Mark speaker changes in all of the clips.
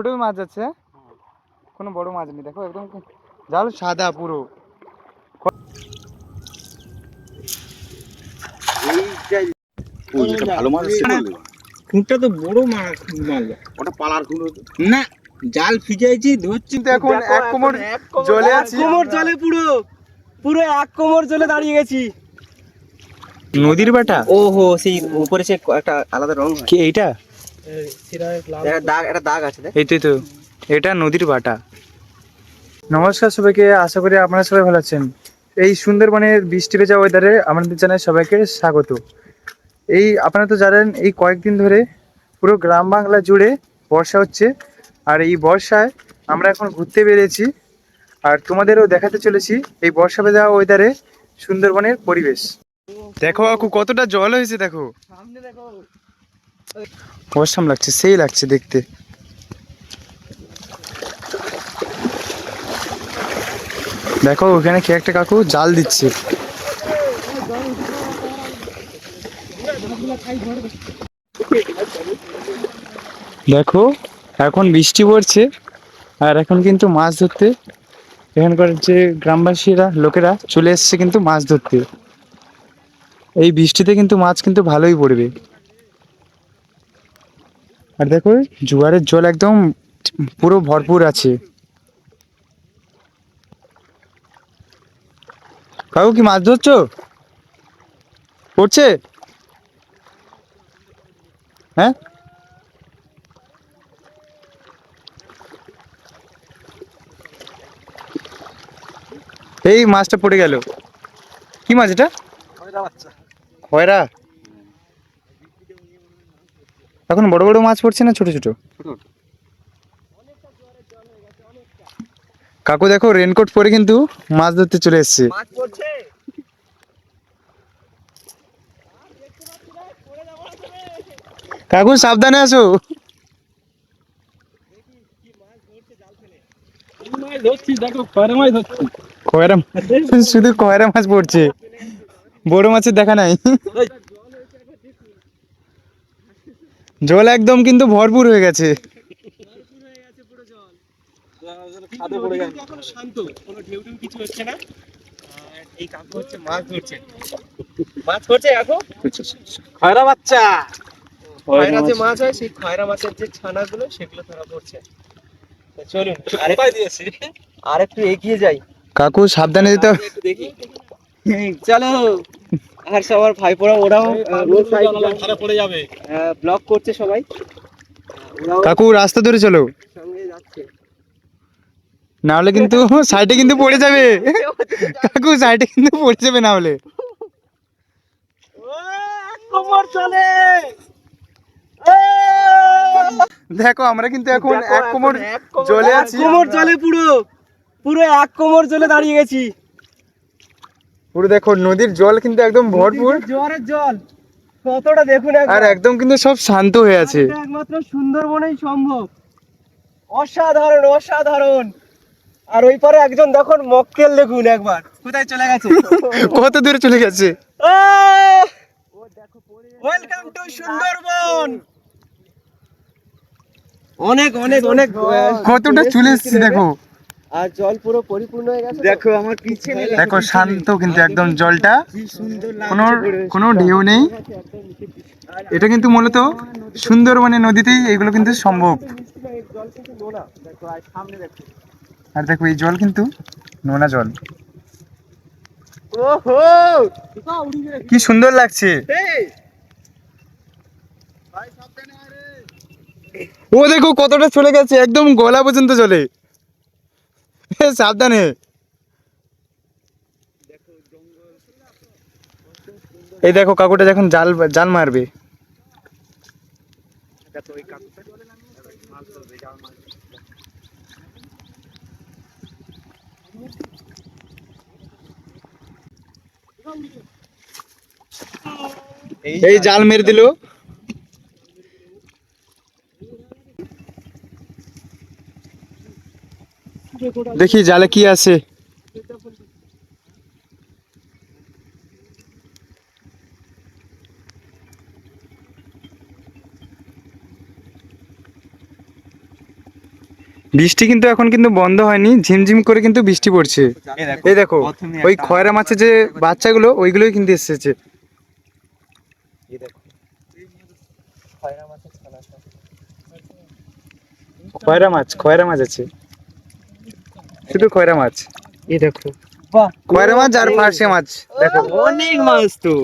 Speaker 1: ছোট মাছ আছে। কোনো বড় মাছ নেই দেখো একদম জাল সাদা পুরো।
Speaker 2: ভালো মাছ এসছে বললে।
Speaker 3: খুঁটটা তো বড় মাছ মাছ
Speaker 2: ওটা পালার খুঁড়ো
Speaker 3: না জাল ফিজাইছি ধরছি।
Speaker 1: কিন্তু এখন এক কোমর জলে আছি।
Speaker 4: কোমর জলে পুরো। পুরো এক কোমর জলে দাঁড়িয়ে গেছি।
Speaker 1: নদীর বাটা?
Speaker 4: ওহো সেই উপরে সে একটা আলাদা রং
Speaker 1: কি এইটা?
Speaker 4: দাগ একটা দাগ আছে দেখ।
Speaker 1: এইটাই তো এটা নদীর বাটা। নমস্কার সবাইকে আশা করি আপনারা সবাই ভালো আছেন। এই সুন্দরবনের বৃষ্টি ভেজা ওয়েদারে আমাদের জানাই সবাইকে স্বাগত। এই আপনারা তো জানেন এই কয়েকদিন ধরে পুরো গ্রাম বাংলা জুড়ে বর্ষা হচ্ছে। আর এই বর্ষায় আমরা এখন ঘুরতে বেরিয়েছি। আর তোমাদেরও দেখাতে চলেছি এই বর্ষা ভেজা ওয়েদারে সুন্দরবনের পরিবেশ। দেখো আকু কতটা জল হয়েছে দেখো অসাম লাগছে, সেই লাগছে দেখতে। দেখো, ওখানে কে একটা কাকু জাল দিচ্ছে। দেখো, এখন বৃষ্টি পড়ছে, আর এখন কিন্তু মাছ ধরতে এখানকার যে গ্রামবাসীরা, লোকেরা চলে এসছে কিন্তু মাছ ধরতে। এই বৃষ্টিতে কিন্তু মাছ কিন্তু ভালোই পড়বে। আর দেখো জোয়ারের জল একদম পুরো ভরপুর আছে। কাকু কি মাছ ধরছো? পড়ছে? হ্যাঁ? এই মাছটা পড়ে গেল। কি মাছ এটা? খয়রা? এখন বড় বড় মাছ পড়ছে না ছোট ছোট? কাকু দেখো রেনকোট পরে কিন্তু মাছ ধরতে চলে এসছে। কাকু সাবধানে আসো। শুধু কয়রা মাছ পড়ছে। বড় মাছের দেখা নাই। জল একদম কিন্তু ভরপুর হয়ে গেছে।
Speaker 4: খাদে পড়ে গেছে। এখন শান্ত কোনো ঢেউ ঢেউ কিছু হচ্ছে না এই কাকু হচ্ছে মাছ ধরছে মাছ কাকু খয়রা বাচ্চা। খয়রা যে মাছ হয় সেই খয়রা মাছের যে ছানাগুলো সেগুলো ধরা পড়ছে। চলুন আর একটু এগিয়ে যাই।
Speaker 1: কাকু সাবধানে যেতে হবে।
Speaker 4: একটু দেখি। চলো। আর সবার ভাইপোরা ওরাও রোড সাইড
Speaker 3: পড়ে যাবে।
Speaker 4: ব্লক করছে সবাই।
Speaker 1: কাকু রাস্তা ধরে চলো।
Speaker 4: সঙ্গে যাচ্ছে।
Speaker 1: না হলে কিন্তু সাইডে কিন্তু পড়ে যাবে। কাকু সাইডে কিন্তু পড়ে যাবে না হলে।
Speaker 4: কোমর চলে
Speaker 1: দেখো আমরা কিন্তু এখন এক কোমর জলে আছি।
Speaker 4: কোমর জলে পুরো পুরো এক কোমর জলে দাঁড়িয়ে গেছি।
Speaker 1: পুরো দেখো নদীর জল কিন্তু একদম ভরপুর।
Speaker 4: জোয়ারের জল কতটা দেখুন।
Speaker 1: আর একদম কিন্তু সব শান্ত হয়ে আছে।
Speaker 4: একমাত্র সুন্দরবনেই সম্ভব। অসাধারণ অসাধারণ। আর ওই পারে একজন দেখুন মক্কেল দেখুন একবার। কোথায় চলে গেছে?
Speaker 1: কত দূরে চলে গেছে?
Speaker 4: Welcome to Sundarban! অনেক অনেক অনেক
Speaker 1: কতটা চলে এসেছি দেখো।
Speaker 4: আর জল পুরো পরিপূর্ণ হয়ে গেছে দেখো আমার পিছনে
Speaker 1: দেখো শান্ত কিন্তু একদম জলটা। কোনো কোনো ঢেউ নেই। এটা কিন্তু মূলত সুন্দরবনে নদীতেই এগুলো কিন্তু সম্ভব।
Speaker 4: জল কিন্তু নোনা দেখো আর দেখো
Speaker 1: এই জল কিন্তু নোনা জল।
Speaker 4: ওহো!
Speaker 1: কি সুন্দর লাগছে। ও দেখো কতটা চলে গেছে একদম গলা পর্যন্ত চলে এ, সাবধানে এই দেখো কাকুটা যখন জাল জাল মারবে। এই জাল মেরে দিল। দেখি জালে কি আছে। বৃষ্টি কিন্তু এখন কিন্তু বন্ধ হয়নি ঝিমঝিম করে কিন্তু বৃষ্টি পড়ছে। এই দেখো ওই খয়রা মাছের যে বাচ্চাগুলো ওইগুলোই কিন্তু এসেছে। খয়রা মাছ খয়রা মাছ আছে। শুধু খয়রা মাছ। এই দেখো।
Speaker 4: বাহ
Speaker 1: খয়রা মাছ আর ফার্সে মাছ। দেখো।
Speaker 4: অনেক মাছ তো।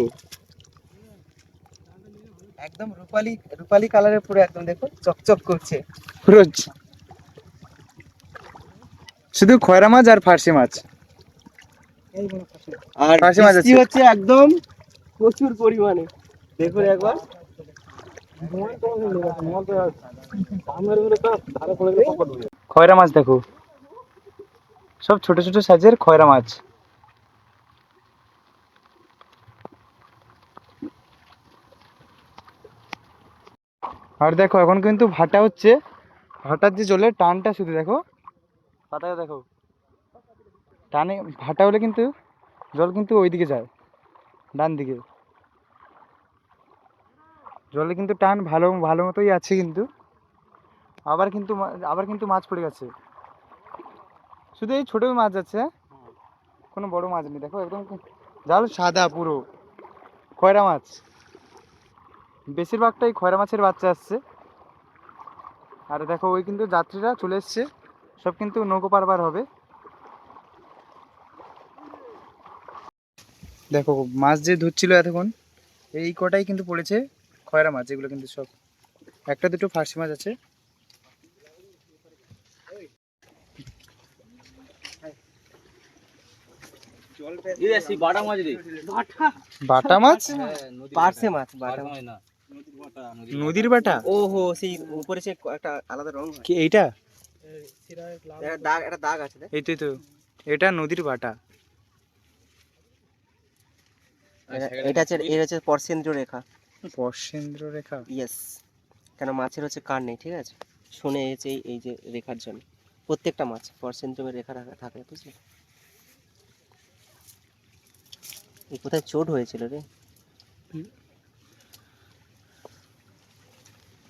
Speaker 4: একদম রূপালি রূপালি কালারের পুরো একদম দেখো চকচক করছে।
Speaker 1: পুরো শুধু খয়রা মাছ আর ফার্সি মাছ।
Speaker 4: আর
Speaker 1: পাশে মাছ।
Speaker 4: হচ্ছে একদম প্রচুর পরিমাণে। দেখুন একবার।
Speaker 1: খয়রা মাছ দেখো। সব ছোট ছোট সাইজের খয়রা মাছ। আর দেখো, এখন কিন্তু ভাটা হচ্ছে। ভাটার যে জলের টানটা শুধু দেখো। পাতাটা দেখো। টানে, ভাটা হলে কিন্তু জল কিন্তু ওইদিকে যায়, ডান দিকে। জলে কিন্তু টান ভালো ভালো মতোই আছে কিন্তু। আবার কিন্তু আবার কিন্তু মাছ পড়ে গেছে। শুধু এই ছোট মাছ আছে? কোনো বড় মাছ নেই, দেখো একদম জাল সাদা পুরো, খয়রা মাছ। বেশিরভাগটাই খয়রা মাছের বাচ্চা আসছে। আর দেখো, ওই কিন্তু যাত্রীরা চলে এসছে। সব কিন্তু নৌকো পারবার হবে। দেখো, মাছ যে ধরছিল এতক্ষণ, এই কটাই কিন্তু পড়েছে খয়রা মাছ এগুলো কিন্তু সব। একটা দুটো ফার্সি মাছ আছে।
Speaker 3: বাটা মাছ রে।
Speaker 1: বাটা? মাছ?
Speaker 4: পার্সে মাছ বাটা মাছ।
Speaker 1: নদীর বাটা
Speaker 4: ওহো সেই উপরে সে একটা আলাদা রং
Speaker 1: কি এইটা?
Speaker 4: দাগ একটা দাগ আছে
Speaker 1: এইটাই তো এটা নদীর বাটা।
Speaker 4: এটা- হচ্ছে এর হচ্ছে পরসেন্দ্র রেখা।
Speaker 1: বর্ষেন্দ্র রেখা?
Speaker 4: ইয়েস কেন মাছের হচ্ছে কার নেই ঠিক আছে? শুনে এই- এই যে রেখার জন্য। প্রত্যেকটা মাছ রেখা রাখা- থাকে বুঝলি এই কোথায় চোট হয়েছিল রে?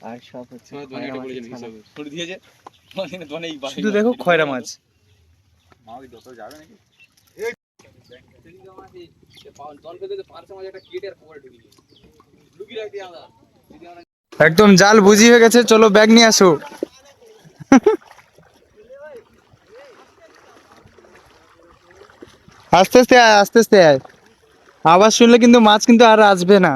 Speaker 4: আর সব হচ্ছে।
Speaker 1: শুধু দেখো খয়রা মাছ। একদম জাল বুঝি হয়ে গেছে চলো ব্যাগ নিয়ে আসো। আস্তে আস্তে আয় আস্তে আস্তে আয়। আওয়াজ শুনলে কিন্তু মাছ কিন্তু আর আসবে না।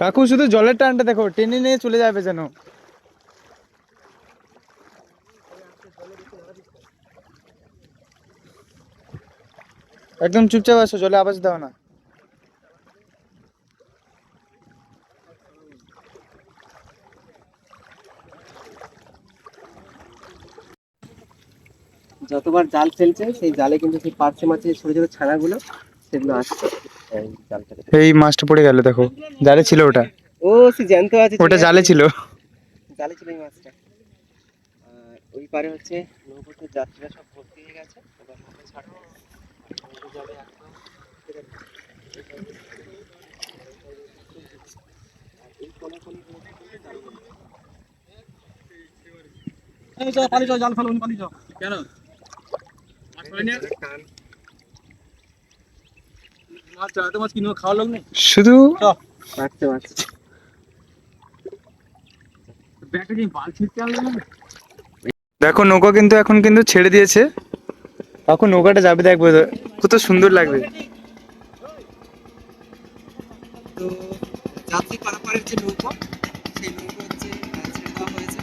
Speaker 1: কাকু, শুধু জলের টানটা দেখো, টেনে নিয়ে চলে যাবে যেন। একদম চুপচাপ আসো, জলে আওয়াজ দাও না।
Speaker 4: যতবার জাল ফেলছে সেই জালে কিন্তু সেই পার্সে মাছের ছোট ছোট ছানাগুলো সেগুলো আসছে। এই
Speaker 1: মাছটা পড়ে গেল দেখো। জালে ছিল ওটা।
Speaker 4: ও সে জ্যান্ত আছে
Speaker 1: ওটা জালে ছিল।
Speaker 4: জালে ছিল এই মাছটা। ওই পারে হচ্ছে নৌকোতে যাত্রীরা সব ভর্তি হয়ে গেছে। এবার নৌকো ছাড়বে। দারুণ।
Speaker 3: পানি চল জাল ফেলো পানি চল কেন
Speaker 4: টান।
Speaker 3: মাছ এত মাছ কিনে খাওয়ার লোক নেই
Speaker 1: শুধু
Speaker 3: বাল ছিটতে হবে না?
Speaker 1: দেখো নৌকা কিন্তু এখন কিন্তু ছেড়ে দিয়েছে। এখন নৌকাটা যাবে দেখব কত সুন্দর লাগবে।
Speaker 4: তো যাত্রী পারাপারের যে নৌকো সেই নৌকো হচ্ছে আহ, ছেড়ে দেওয়া হয়েছে।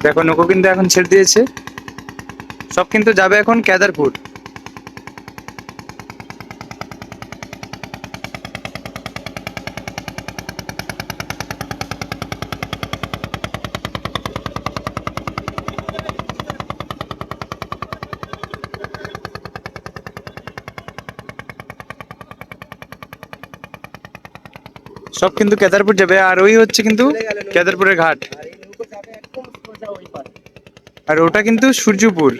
Speaker 1: দেখো নৌকো কিন্তু এখন ছেড়ে দিয়েছে। সব কিন্তু যাবে এখন কেদারপুর সব কিন্তু কেদারপুর যাবে, আর ওই হচ্ছে কিন্তু কেদারপুরের ঘাট।
Speaker 4: আর
Speaker 1: ওটা কিন্তু সূর্যপুর।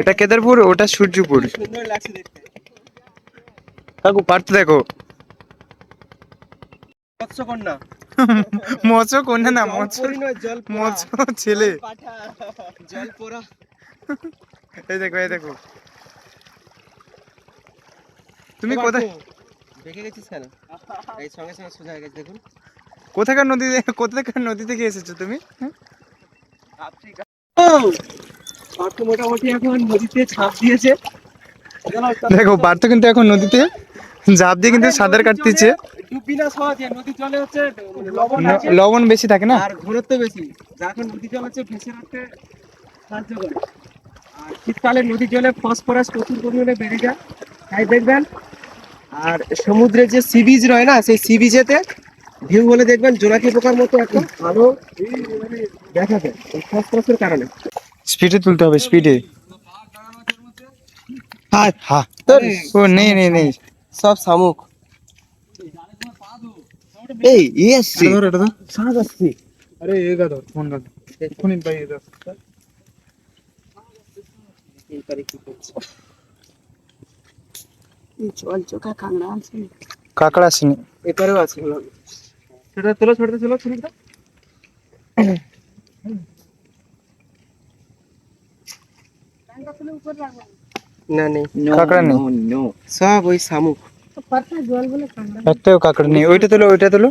Speaker 1: এটা কেদারপুর ওটা সূর্যপুর। কাকু পারতে দেখো।
Speaker 4: মৎস্যকন্যা।
Speaker 1: মৎস্য কন্যা না মৎস্য। মৎস্য ছেলে। এই দেখো এই দেখো। তুমি কোথায়
Speaker 4: দেখে গেছিস কেন? এই সঙ্গে সঙ্গে সোজা হয়ে গেছে দেখুন।
Speaker 1: কোথাকার নদী কোথাকার নদী থেকে এসেছ তুমি?
Speaker 4: পার্থ মোটামুটি এখন নদীতে ছাপ দিয়েছে।
Speaker 1: দেখো পার্থ কিন্তু এখন নদীতে ঝাঁপ দিয়ে কিন্তু সাঁতার কাটতেছে।
Speaker 4: নদীর জলে হচ্ছে লবণ
Speaker 1: বেশি থাকে না?
Speaker 4: আর ঘনত্ব বেশি যার নদীর জল হচ্ছে ভেসে রাখতে সাহায্য করে। আর শীতকালে নদীর জলে ফসফরাস প্রচুর পরিমাণে বেড়ে যায় তাই দেখবেন। আর সমুদ্রে যে সি বিচ রয় না সেই সি বিচেতে ঢেউ হলে দেখবেন জোনাকি পোকার মতো একটা ভালো দেখা যায় ফসফরাসের কারণে।
Speaker 1: স্পিডে তুলতে হবে স্পিডে হ্যাঁ ও নেই নেই নেই
Speaker 4: সব শামুক। এই ই আসছে। সাজ আসছে।
Speaker 1: আরে এ গাদো ফোন গাদো এক্ষুনি ভাই এ
Speaker 4: এইবারে কি করছে
Speaker 1: কাকড়া আসেনি।
Speaker 4: এপারেও আছে। ছোটা তোলো ছোটটা তোলো ছোটটা না নেই।
Speaker 1: কাকড়া নেই?
Speaker 4: সব ওই শামুক।
Speaker 1: একটাও কাকড়া নেই। ওইটা তোলো ওইটা তোলো।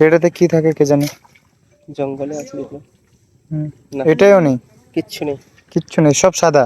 Speaker 1: এটাতে কি থাকে কে জানে?
Speaker 4: জঙ্গলে আছে এগুলো।
Speaker 1: নেই?
Speaker 4: কিচ্ছু নেই।
Speaker 1: কিচ্ছু নেই সব সাদা।